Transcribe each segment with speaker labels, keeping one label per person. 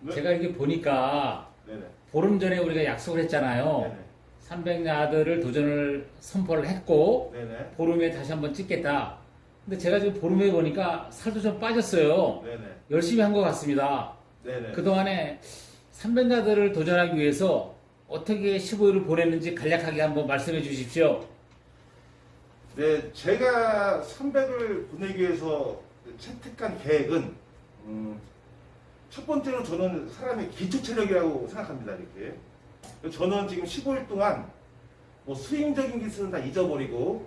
Speaker 1: 네.
Speaker 2: 제가 이렇게 보니까
Speaker 1: 네네.
Speaker 2: 보름 전에 우리가 약속을 했잖아요.
Speaker 1: 네네.
Speaker 2: 300야드를 도전을 선포를 했고
Speaker 1: 네네.
Speaker 2: 보름에 다시 한번 찍겠다. 근데 제가 지금 보름에 보니까 살도 좀 빠졌어요.
Speaker 1: 네네.
Speaker 2: 열심히 한 것 같습니다.
Speaker 1: 네네.
Speaker 2: 그동안에 300야드를 도전하기 위해서 어떻게 15일을 보냈는지 간략하게 한번 말씀해 주십시오.
Speaker 1: 네, 제가 300을 보내기 위해서 채택한 계획은 음, 첫 번째로 저는 사람의 기초 체력이라고 생각합니다. 이렇게 저는 지금 15일 동안 뭐 스윙적인 기술은 다 잊어버리고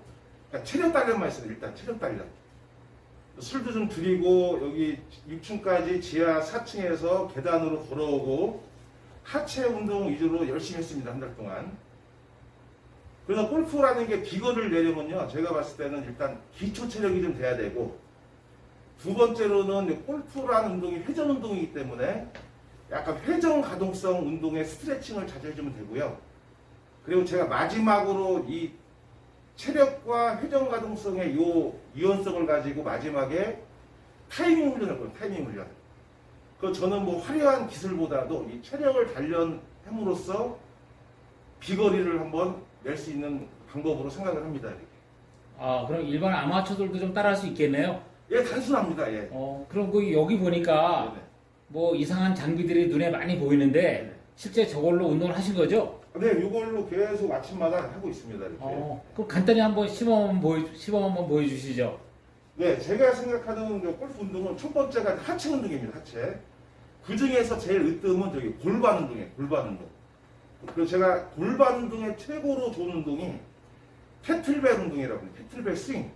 Speaker 1: 그러니까 체력 단련만 했어요. 일단 체력 단련. 술도 좀 줄이고 여기 6층까지 지하 4층에서 계단으로 걸어오고 하체 운동 위주로 열심히 했습니다. 한 달 동안. 그래서 골프라는 게 비거를 내려면요. 제가 봤을 때는 일단 기초 체력이 좀 돼야 되고 두 번째로는 골프라는 운동이 회전 운동이기 때문에 약간 회전 가동성 운동의 스트레칭을 자주 해주면 되고요. 그리고 제가 마지막으로 이 체력과 회전 가동성의 요 유연성을 가지고 마지막에 타이밍 훈련을 거예요. 타이밍 훈련. 그 저는 뭐 화려한 기술보다도 이 체력을 단련함으로써 비거리를 한번 낼 수 있는 방법으로 생각을 합니다. 이렇게.
Speaker 2: 아, 그럼 일반 아마추어들도 좀 따라할 수 있겠네요.
Speaker 1: 예, 단순합니다. 예.
Speaker 2: 어, 그럼 그 여기 보니까
Speaker 1: 네네.
Speaker 2: 뭐 이상한 장비들이 눈에 많이 보이는데
Speaker 1: 네네.
Speaker 2: 실제 저걸로 운동을 하신 거죠?
Speaker 1: 네, 이걸로 계속 아침마다 하고 있습니다. 이렇게.
Speaker 2: 어, 그럼 간단히 한번 시범 한번 보여, 시범 한번 보여주시죠.
Speaker 1: 네, 제가 생각하는 그 골프 운동은 첫 번째가 하체 운동입니다. 하체. 그 중에서 제일 으뜸은 저기 골반 운동이에요. 골반 운동. 그리고 제가 골반 운동의 최고로 좋은 운동이 캐틀벨 운동이라고 해요. 캐틀벨 스윙.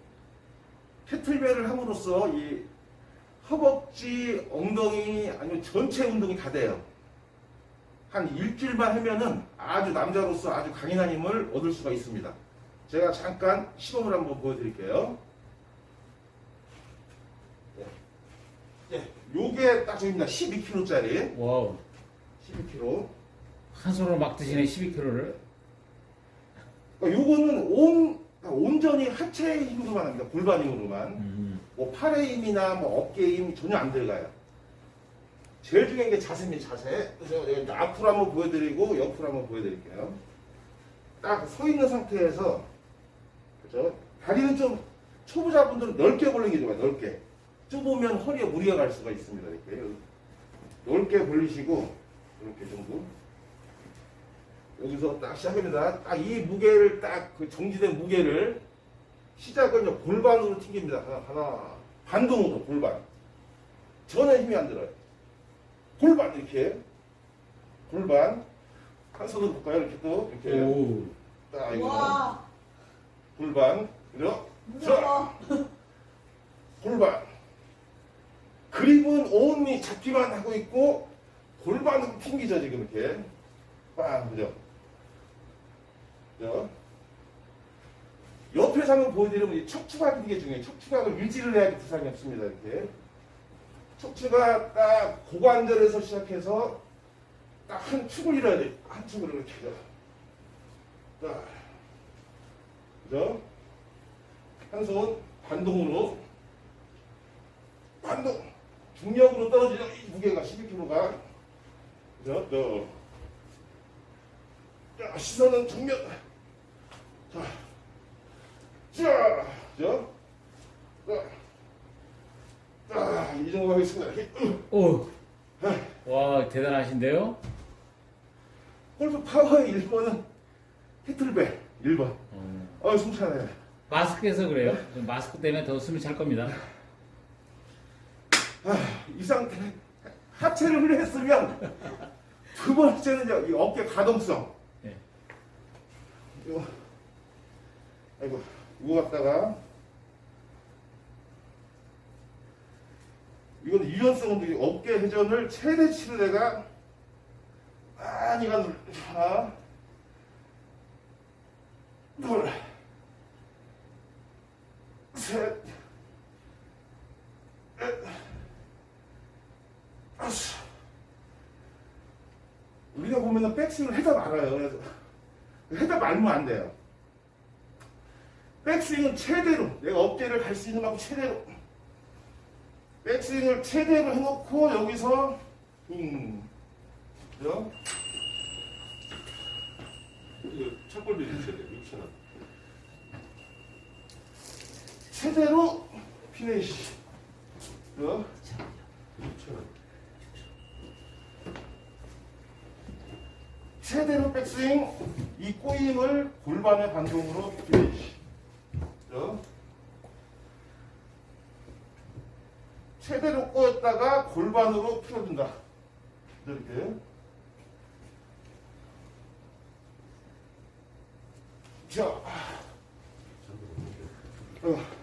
Speaker 1: 캐틀벨을 함으로써 이 허벅지, 엉덩이 아니면 전체 운동이 다 돼요. 한 일주일만 하면은 아주 남자로서 아주 강인한 힘을 얻을 수가 있습니다. 제가 잠깐 시범을 한번 보여드릴게요. 예, 요게 딱 저기입니다. 12kg짜리.
Speaker 2: 와우.
Speaker 1: 12kg.
Speaker 2: 한 손으로 막 드시네 12kg를.
Speaker 1: 그러니까 요거는 온, 온전히 하체 힘으로만 합니다. 골반 힘으로만.
Speaker 2: 음.
Speaker 1: 뭐 팔의 힘이나 뭐 어깨 힘 전혀 안 들어가요. 제일 중요한 게 자세입니다. 자세. 그래서 제가 이제 앞으로 한번 보여드리고 옆으로 한번 보여드릴게요. 딱 서 있는 상태에서 그죠? 다리는 좀 초보자분들은 넓게 벌리는 게 좋아요. 넓게. 좁으면 허리에 무리가 갈 수가 있습니다. 이렇게 넓게 벌리시고 이렇게 정도. 여기서 딱 시작합니다. 딱 이 무게를 딱 그 정지된 무게를 시작은요 골반으로 튕깁니다. 하나, 하나 반동으로 골반. 전혀 힘이 안 들어요. 골반 이렇게 골반 한 손으로 볼까요? 이렇게 또 이렇게
Speaker 2: 오.
Speaker 1: 딱 이거
Speaker 3: 와
Speaker 1: 골반 그죠?
Speaker 3: 무서워.
Speaker 1: 골반 그립은 온리 잡기만 하고 있고 골반은 튕기죠 지금 이렇게 빵 그죠? 그죠? 옆에서 한번 보여드리면 이 척추각 이게 중요해요. 척추각을 유지를 해야지 부상이 없습니다 이렇게. 척추가 딱 고관절에서 시작해서 딱 한 축을 잃어야 돼한 축을 이렇게 딱 그죠? 한 손 반동으로. 반동. 중력으로 떨어지죠. 이 무게가 12kg가. 그죠? 시선은 정면 자, 자? 자, 자, 이 정도 하겠습니다 이렇게
Speaker 2: 오. 와 대단하신데요?
Speaker 1: 골프 파워의 1번은 히틀벨 1번
Speaker 2: 어.
Speaker 1: 어 숨차네
Speaker 2: 마스크에서 그래요. 좀 마스크 때문에 더 숨이 찰 겁니다.
Speaker 1: 이 상태는 하체를 훈련했으면 두 번째는요 이 어깨 가동성
Speaker 2: 네.
Speaker 1: 이거 아이고 이거 갖다가 이건 유연성 운동이 어깨 회전을 최대치로 내가 많이 가눌 하나 둘셋. 우리가 보면은 백스윙을 해다 말아요. 그래서 해다 말면 안 돼요. 백스윙은 최대로 내가 어깨를 갈 수 있는 만큼 최대로 백스윙을 최대로 해놓고 여기서 붕. 그죠?
Speaker 3: 이거 첫골도 주셔야 돼요. 6천 원.
Speaker 1: 최대로 피니시. 그죠?
Speaker 3: 6천 원.
Speaker 1: 최대로 백스윙. 이 꼬임을 골반의 반동으로 피니시. 그죠? 최대로 꼬였다가 골반으로 풀어준다. 이렇게. 자, 어.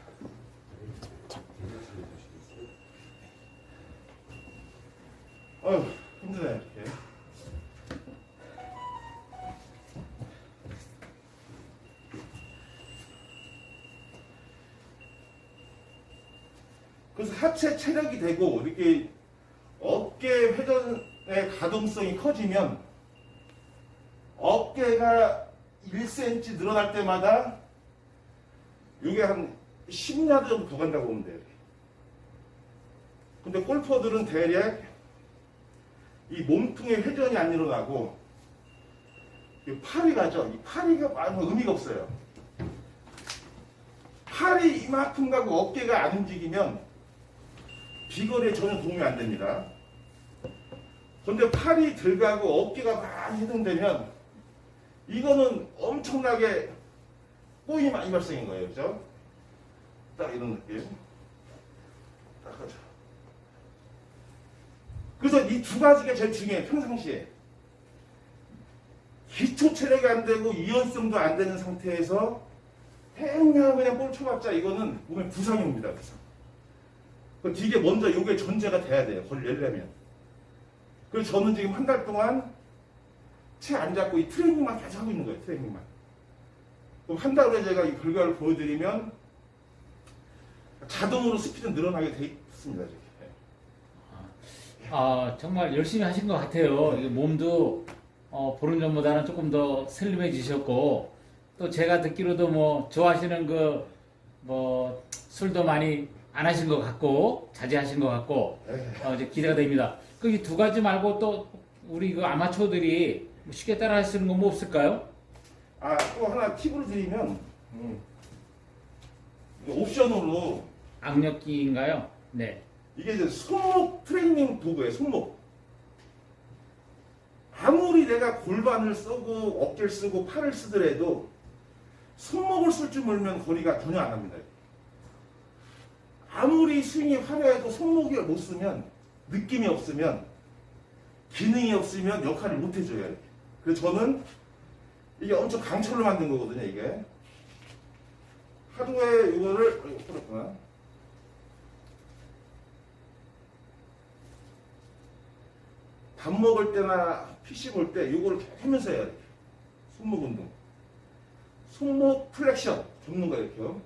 Speaker 1: 그래서 하체 체력이 되고, 이렇게 어깨 회전의 가동성이 커지면, 어깨가 1cm 늘어날 때마다, 이게 한 10야드 정도 더 간다고 보면 돼요. 근데 골퍼들은 대략 이 몸통의 회전이 안 일어나고 이 팔이 가죠. 이 팔이가 아무 의미가 없어요. 팔이 이만큼 가고 어깨가 안 움직이면 비거리에 전혀 도움이 안 됩니다. 근데 팔이 들어가고 어깨가 많이 회전되면 이거는 엄청나게 꼬임이 많이 발생인 거예요. 그죠? 딱 이런 느낌. 딱 하죠. 그래서 이 두 가지가 제일 중요해요. 평상시에. 기초 체력이 안 되고 이연성도 안 되는 상태에서 그냥 그냥 볼 쳐봤자 이거는 몸에 부상이 옵니다. 부상. 그 이게 먼저 이게 전제가 돼야 돼요. 그걸 내려면. 그래서 저는 지금 한 달 동안 채 안 잡고 이 트레이닝만 계속 하고 있는 거예요. 트레이닝만. 그럼 한 달 후에 제가 이 결과를 보여드리면 자동으로 스피드는 늘어나게 돼 있습니다. 이렇게.
Speaker 2: 아, 정말 열심히 하신 것 같아요. 몸도 어, 보는 전보다는 조금 더 슬림해지셨고, 또 제가 듣기로도 뭐 좋아하시는 그, 뭐, 술도 많이 안 하신 것 같고, 자제하신 것 같고, 어, 이제 기대가 됩니다. 그이두 가지 말고 또 우리 그 아마추어들이 뭐 쉽게 따라 할 수 있는 거뭐 없을까요?
Speaker 1: 아, 또 하나 팁을 드리면, 음, 옵션으로,
Speaker 2: 악력기인가요? 네.
Speaker 1: 이게 이제 손목 트레이닝 도구예요, 손목. 아무리 내가 골반을 쓰고, 어깨를 쓰고, 팔을 쓰더라도, 손목을 쓸 줄 모르면 거리가 전혀 안 합니다. 아무리 스윙이 화려해도 손목을 못 쓰면, 느낌이 없으면, 기능이 없으면 역할을 못 해줘요. 이렇게. 그래서 저는 이게 엄청 강철로 만든 거거든요, 이게. 하루에 이거를, 어, 이거 풀었구나. 밥 먹을 때나 PC 볼 때 이거를 계속 하면서 해야 돼. 손목 운동. 손목 플렉션 접는 거 이렇게요.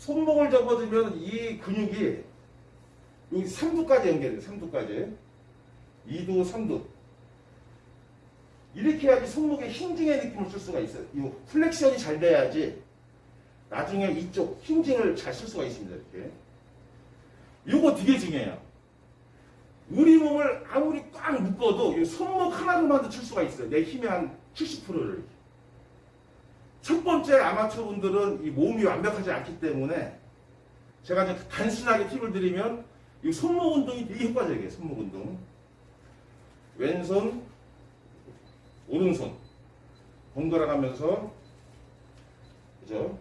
Speaker 1: 손목을 접어주면 이 근육이 여기 3두까지 연결돼요. 3두까지. 2도, 3도. 이렇게 해야지 손목에 힌징의 느낌을 쓸 수가 있어요. 이 플렉션이 잘 돼야지 나중에 이쪽 힌징을 잘 쓸 수가 있습니다. 이렇게. 이거 되게 중요해요. 우리 몸을 아무리 꽉 묶어도 이 손목 하나로만도 칠 수가 있어요. 내 힘의 한 70%를. 첫 번째 아마추어 분들은 이 몸이 완벽하지 않기 때문에 제가 이제 단순하게 팁을 드리면 이 손목 운동이 되게 효과적이에요. 손목 운동. 왼손, 오른손 번갈아 가면서 그죠?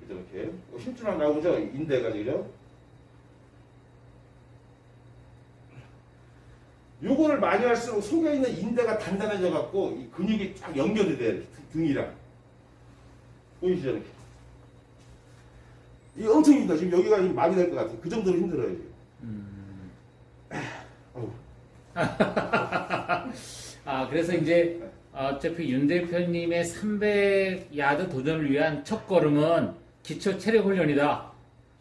Speaker 1: 그죠 이렇게 어, 힘줄만 나오죠? 인대가 그죠? 요거를 많이 할수록 속에 있는 인대가 단단해져 갖고 이 근육이 쫙 연결이 돼요. 등이랑. 보이시죠? 이렇게. 이게 엄청 힘들다. 지금 여기가 많이 될 것 같아요. 그 정도로 힘들어요. 지금. 어우.
Speaker 2: 아, 그래서 이제 어차피 윤 대표님의 300 야드 도전을 위한 첫 걸음은 기초 체력 훈련이다.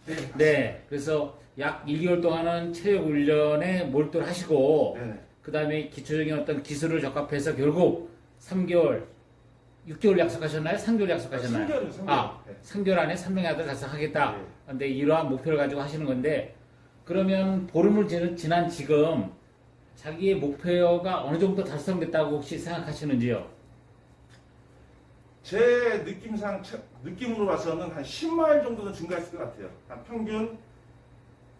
Speaker 1: 네.
Speaker 2: 네. 그래서 약 1개월 동안은 체력 훈련에 몰두를 하시고,
Speaker 1: 네네.
Speaker 2: 그 다음에 기초적인 어떤 기술을 적합해서 결국 3개월, 6개월 약속하셨나요? 3개월 약속하셨나요?
Speaker 1: 3개월이요, 3개월.
Speaker 2: 아,
Speaker 1: 네.
Speaker 2: 3개월 안에 300야드를 달성하겠다.
Speaker 1: 네.
Speaker 2: 근데 이러한 목표를 가지고 하시는 건데, 그러면 보름을 지난 지금 자기의 목표가 어느 정도 달성됐다고 혹시 생각하시는지요?
Speaker 1: 제 느낌상 차- 느낌으로 봐서는 한 10마일 정도는 증가했을 것 같아요. 한 평균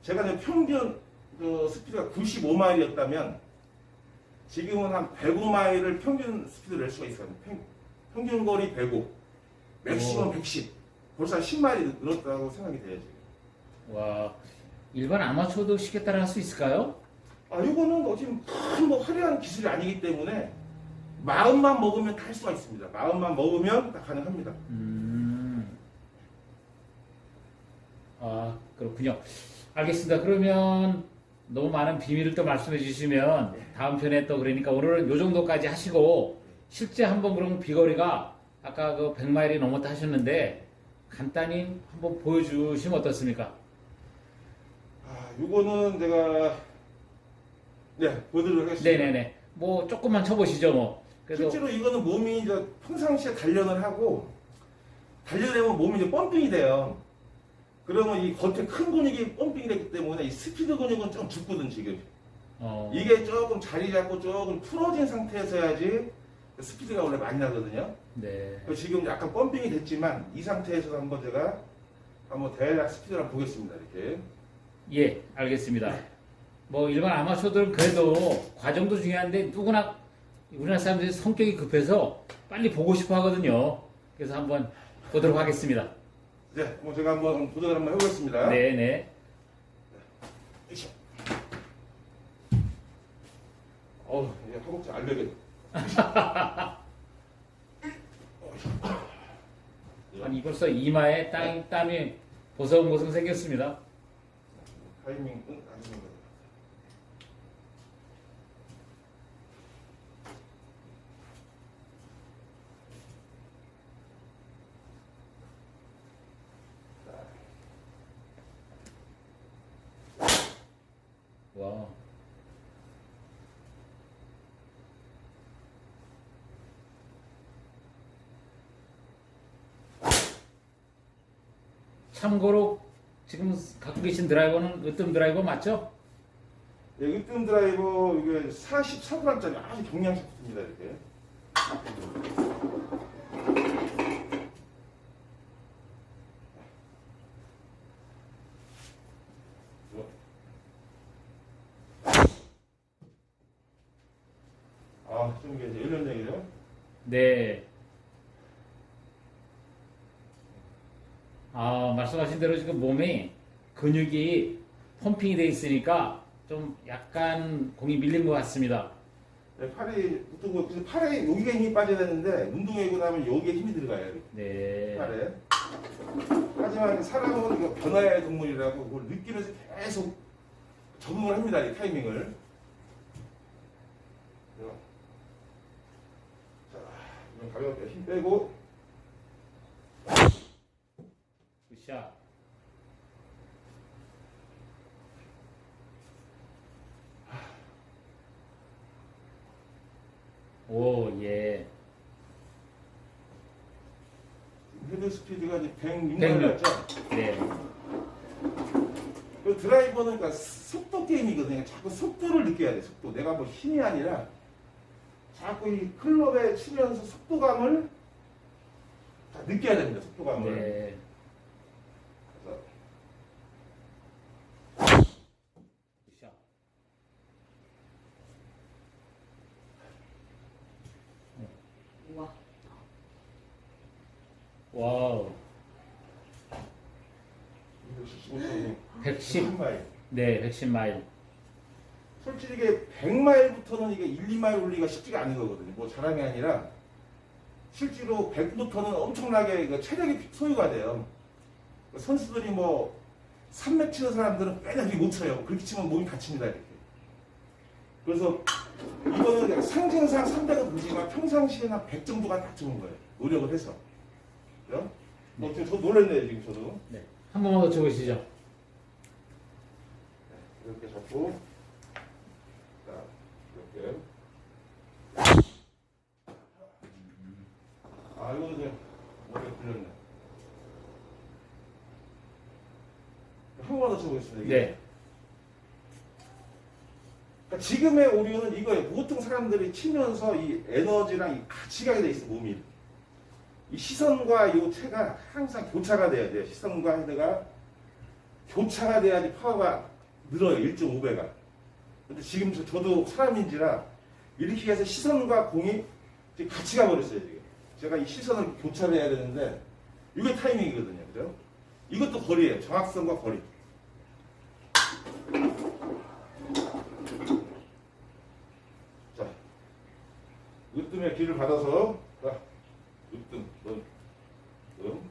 Speaker 1: 제가 평균 그 스피드가 95마일이었다면 지금은 한 105마일을 평균 스피드로 낼 수가 있어요. 평, 평균 거리 105, 맥시멈
Speaker 2: 오.
Speaker 1: 110. 벌써 한 10마일이 늘었다고 생각이 돼요. 지금.
Speaker 2: 와, 일반 아마추어도 쉽게 따라할 수 있을까요?
Speaker 1: 아, 이거는 어찌 큰뭐 화려한 기술이 아니기 때문에 마음만 먹으면 다 할 수가 있습니다. 마음만 먹으면 다 가능합니다.
Speaker 2: 음. 아, 그렇군요. 알겠습니다. 그러면 너무 많은 비밀을 또 말씀해 주시면 다음 편에 또 그러니까 오늘은 요 정도까지 하시고 실제 한번 그럼 비거리가 아까 그 100마일이 넘었다 하셨는데 간단히 한번 보여주시면 어떻습니까?
Speaker 1: 아, 요거는 내가 네 보여드리도록 하겠습니다.
Speaker 2: 네네네. 뭐 조금만 쳐보시죠 뭐.
Speaker 1: 실제로 이거는 몸이 이제 평상시에 단련을 하고 단련하면 몸이 이제 펌핑이 돼요. 그러면 이 겉에 큰 근육이 펌핑이 됐기 때문에 이 스피드 근육은 좀 죽거든 지금.
Speaker 2: 어,
Speaker 1: 이게 조금 자리 잡고 조금 풀어진 상태에서 해야지 스피드가 원래 많이 나거든요.
Speaker 2: 네.
Speaker 1: 지금 약간 펌핑이 됐지만 이 상태에서 한번 제가 한번 대략 스피드를 한번 보겠습니다. 이렇게.
Speaker 2: 예, 알겠습니다. 뭐 일반 아마추어들은 그래도 과정도 중요한데 누구나 우리나라 사람들이 성격이 급해서 빨리 보고 싶어 하거든요. 그래서 한번 보도록 하겠습니다.
Speaker 1: 네, 뭐 제가 한번 도전을 한번 해보겠습니다.
Speaker 2: 네, 네.
Speaker 1: 으쌰. 어우, 이제 허벅지 알력이.
Speaker 2: 아니 벌써 이마에 땀, 땀이 보송보송 생겼습니다.
Speaker 1: 타이밍은 좋은 것 같아요.
Speaker 2: 와. 참고로 지금 갖고 계신 드라이버는 으뜸 드라이버 맞죠?
Speaker 1: 예, 으뜸 드라이버 이게 44g짜리 아주 경량 샤프트입니다 이렇게. 아, 좀 이게 이제 연령적이죠?
Speaker 2: 네. 아, 말씀하신 대로 지금 몸이 근육이 펌핑이 돼 있으니까 좀 약간 공이 밀린 것 같습니다.
Speaker 1: 네, 팔이 보통 뭐 그래서 팔에 여기가 힘이 빠져야 되는데 운동하고 나면 여기에 힘이 들어가요. 이렇게.
Speaker 2: 네.
Speaker 1: 팔에. 하지만 사람은 이거 변화의 동물이라고 그걸 느끼면서 계속 적응을 합니다. 이 타이밍을. 자, 가볍게 힘 빼고
Speaker 2: 굿 샷. 오, 예.
Speaker 1: 헤드 스피드가 이제 106
Speaker 2: 106.
Speaker 1: 맞죠?
Speaker 2: 네.
Speaker 1: 그 드라이버는 그러니까 속도 게임이거든요. 자꾸 속도를 느껴야 돼. 속도. 내가 뭐 힘이 아니라 자꾸 이 클럽에 치면서 속도감을 다 느껴야 됩니다. 속도감을.
Speaker 2: 네.
Speaker 1: 그래서
Speaker 2: 굿샷.
Speaker 4: 우와.
Speaker 2: 와우.
Speaker 1: 115초
Speaker 2: 110.
Speaker 1: 10 마일.
Speaker 2: 네, 110마일.
Speaker 1: 솔직히 이게 100마일부터는 이게 1, 2마일 올리기가 쉽지가 않은 거거든요. 뭐 자랑이 아니라 실제로 100부터는 엄청나게 그 체력이 소요가 돼요. 선수들이 뭐300 치는 사람들은 이렇게 못 쳐요. 그렇게 치면 몸이 다칩니다. 이렇게. 그래서 이거는 상징상 300은 되지만 평상시에는 한 100 정도가 딱 좋은 거예요. 노력을 해서. 그죠? 뭐 지금 저 놀랐네요. 지금 저도.
Speaker 2: 네. 한 번만 더 쳐보시죠.
Speaker 1: 이렇게 잡고 자 이렇게 아 이거는 그냥 머리가 풀렸네 한 번만 더 쳐보겠습니다 이게.
Speaker 2: 네.
Speaker 1: 그러니까 지금의 오류는 이거예요. 보통 사람들이 치면서 이 에너지랑 이 같이 가게 돼 있어 몸이. 이 시선과 이 체가 항상 교차가 돼야 돼요. 시선과 헤드가 교차가 돼야지 파워가 늘어요. 1.5배가. 근데 지금 저, 저도 사람인지라 이렇게 해서 시선과 공이 같이 가버렸어요. 지금. 제가 이 시선을 교차를 해야 되는데 이게 타이밍이거든요. 그죠? 이것도 거리예요. 정확성과 거리. 자, 으뜸의 길을 받아서 자, 으뜸, 넌, 음.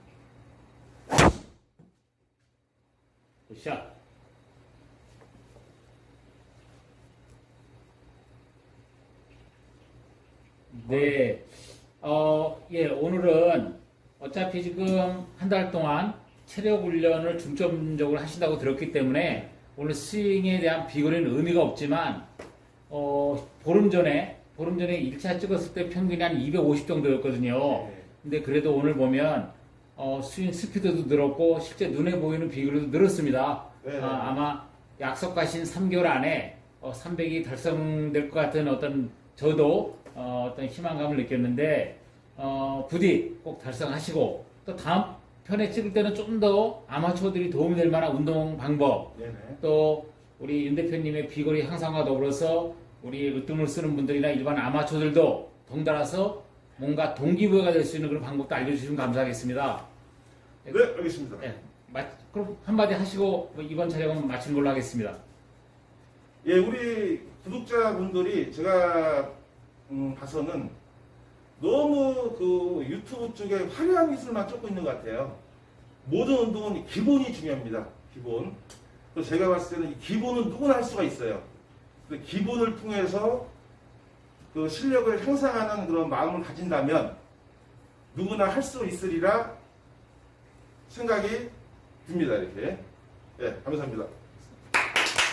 Speaker 2: 굿샷. 네. 어, 예, 오늘은 어차피 지금 한 달 동안 체력 훈련을 중점적으로 하신다고 들었기 때문에 오늘 스윙에 대한 비거리는 의미가 없지만, 어, 보름 전에, 보름 전에 1차 찍었을 때 평균이 한 250 정도였거든요. 근데 그래도 오늘 보면, 어, 스윙 스피드도 늘었고, 실제 눈에 보이는 비거리도 늘었습니다.
Speaker 1: 네.
Speaker 2: 아, 아마 약속하신 3개월 안에 어, 300이 달성될 것 같은 어떤 저도 어, 어떤 희망감을 느꼈는데 어, 부디 꼭 달성하시고 또 다음 편에 찍을 때는 좀 더 아마추어들이 도움이 될 만한 운동 방법
Speaker 1: 네네.
Speaker 2: 또 우리 윤 대표님의 비거리 향상과 더불어서 우리 으뜸을 쓰는 분들이나 일반 아마추어들도 덩달아서 뭔가 동기부여가 될 수 있는 그런 방법도 알려주시면 감사하겠습니다.
Speaker 1: 네, 알겠습니다.
Speaker 2: 네, 마- 그럼 한마디 하시고 뭐 이번 촬영은 마치는 걸로 하겠습니다.
Speaker 1: 예, 우리 구독자분들이 제가 음, 봐서는 너무 그 유튜브 쪽에 화려한 기술만 쫓고 있는 것 같아요. 모든 운동은 기본이 중요합니다. 기본. 그래서 제가 봤을 때는 이 기본은 누구나 할 수가 있어요. 그 기본을 통해서 그 실력을 향상하는 그런 마음을 가진다면 누구나 할 수 있으리라 생각이 듭니다. 이렇게. 예, 감사합니다.